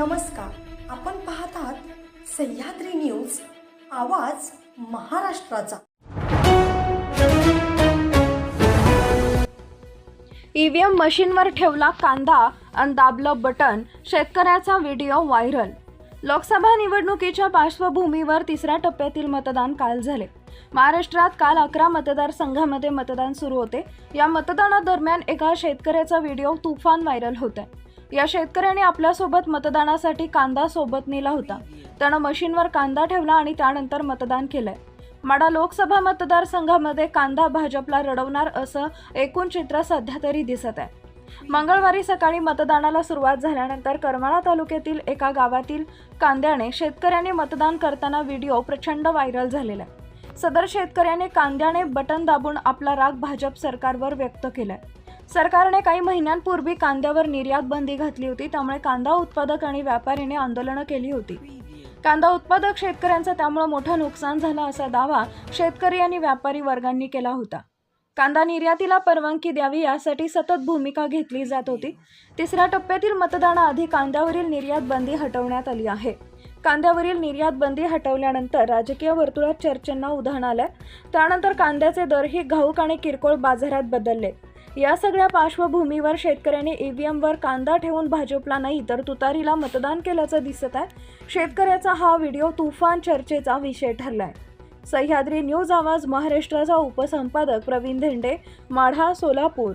नमस्कार. आपण पाहत आहात सह्याद्री न्यूज आवाज महाराष्ट्राचा. ईव्हीएम मशीनवर ठेवला कांदा आणि दाबलं बटन शेतकऱ्याचा व्हिडिओ व्हायरल. लोकसभा निवडणुकीच्या पार्श्वभूमीवर तिसऱ्या टप्प्यातील मतदान काल झाले. महाराष्ट्रात काल अकरा मतदारसंघामध्ये मतदान सुरू होते. या मतदानादरम्यान एका शेतकऱ्याचा व्हिडिओ तुफान व्हायरल होत या शेतकऱ्याने आपल्यासोबत मतदानासाठी कांदा सोबत नेला होता. त्यानं मशीनवर कांदा ठेवला आणि त्यानंतर मतदान केलंय. माडा लोकसभा मतदारसंघामध्ये कांदा भाजपला रडवणार असं एकूण चित्र सध्या तरी दिसत आहे. मंगळवारी सकाळी मतदानाला सुरुवात झाल्यानंतर करमाळा तालुक्यातील एका गावातील कांद्याने शेतकऱ्यांनी मतदान करताना व्हिडिओ प्रचंड व्हायरल झालेला आहे. सदर शेतकऱ्याने कांद्याने बटन दाबून आपला राग भाजप सरकारवर व्यक्त केलाय. सरकारने काही महिन्यांपूर्वी कांद्यावर निर्यात बंदी घातली होती त्यामुळे कांदा उत्पादक आणि व्यापारीने आंदोलनं केली होती. कांदा उत्पादक शेतकऱ्यांचं त्यामुळे मोठं नुकसान झालं असा दावा शेतकरी आणि व्यापारी वर्गांनी केला होता. कांदा निर्यातीला परवानगी द्यावी यासाठी सतत भूमिका घेतली जात होती. तिसऱ्या टप्प्यातील मतदानाआधी कांद्यावरील निर्यात बंदी हटवण्यात आली आहे. कांद्यावरील निर्यात बंदी हटवल्यानंतर राजकीय वर्तुळात चर्चेंना उधाण आलं त्यानंतर कांद्याचे दरही घाऊक आणि किरकोळ बाजारात बदलले. या सगळ्या पार्श्वभूमीवर शेतकऱ्यांनी ईव्हीएमवर कांदा ठेवून भाजपला नाही तर तुतारीला मतदान केल्याचं दिसत आहे. शेतकऱ्याचा हा व्हिडिओ तुफान चर्चेचा विषय ठरलाय. सह्याद्री न्यूज आवाज महाराष्ट्राचा उपसंपादक प्रवीण धेंडे माढा सोलापूर.